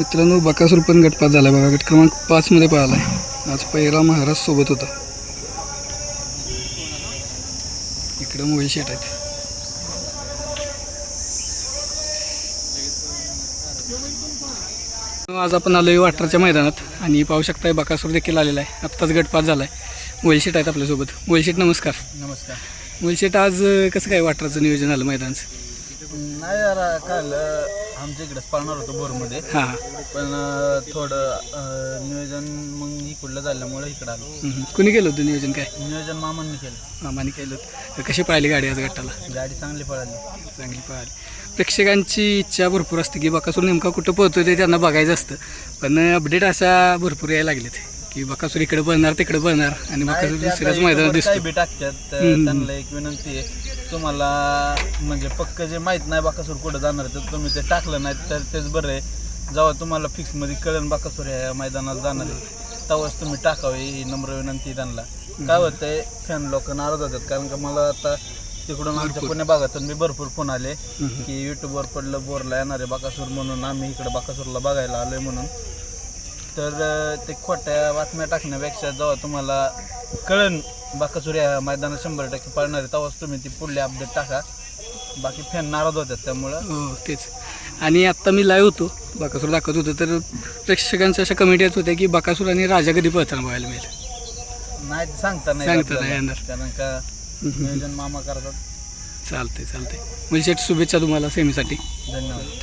मित्रांनो बकासूर पण गटपात झाला बघा. गट क्रमांक पाचमध्ये आहे आज पहिला महाराज सोबत होता. इकडं मोबाईल शेट आहेत. आज आपण आलोय वाटरच्या मैदानात आणि पाहू शकताय बकासूर देखील आलेला आहे. आत्ताच गटपात झाला आहे आहेत आपल्यासोबत. मोबाईल शेट नमस्कार. नमस्कार. मोबाईल शेट आज कसं काय वाटराचं नियोजन झालं मैदानाचं? नाही जरा काल आमच्या इकडेच पाळणार होतो बोरमध्ये. हां. पण अं, थोडं अं, नियोजन मग इकडलं झाल्यामुळे इकडं आलो. हम्म. कुणी केलं होतं नियोजन काय? नियोजन मामांनी केलं. मामाने केलं होतं. कशी पळाली गाडी आज गटाला? गाडी चांगली पळाली. चांगली पळाली. प्रेक्षकांची इच्छा भरपूर असते की बकासूर नेमका कुठं पोहतो ते त्यांना बघायचं असतं. पण अपडेट अशा भरपूर यायला लागलेत. की बकासूर इकडे बनणार तिकडे बनणार आणि बकासूर दुसऱ्याच मैदानात दिसतो काही बी टाकतात. तर त्यांना एक विनंती आहे. तुम्हाला म्हणजे पक्क जे माहीत नाही बाकासूर कुठं जाणार आहे, तर तुम्ही ते टाकलं नाही तर तेच बरं आहे. जेव्हा तुम्हाला फिक्समध्ये कळण बाकासूर या मैदानात जाणार आहे तेव्हाच तुम्ही टाकावे ही नम्र विनंती आहे त्यांना. काय होतंय फॅन लोक नाराज होतात कारण का मला आता तिकडून आमच्या पुणे भागातून मी भरपूर फोन आले. की युट्यूबवर पडलं बोरला येणार आहे बाकासूर म्हणून आम्ही इकडे बाकासूरला बघायला आलोय म्हणून. तर ते खोट्या बातम्या टाकण्यापेक्षा जेव्हा तुम्हाला कळण बाकासूर या मैदानात शंभर टक्के पळणार आहे. तेव्हाच तुम्ही ती पुढले अपडेट टाका. बाकी फॅन नाराज होतात त्यामुळं. हो तेच. आणि आत्ता मी लाईव्ह होतो. बकासूर दाखवत होतो तर प्रेक्षकांच्या अशा कमेंट येत होत्या की बकासूर आणि राजा कधी पळताना बघायला मिळेल? नाही सांगता नाही सांगता आपल्याला. नाही येणार. कारण का नियोजन मामा करतात. चालतंय चालतंय. म्हणजे शेट शुभेच्छा तुम्हाला सेमीसाठी. धन्यवाद.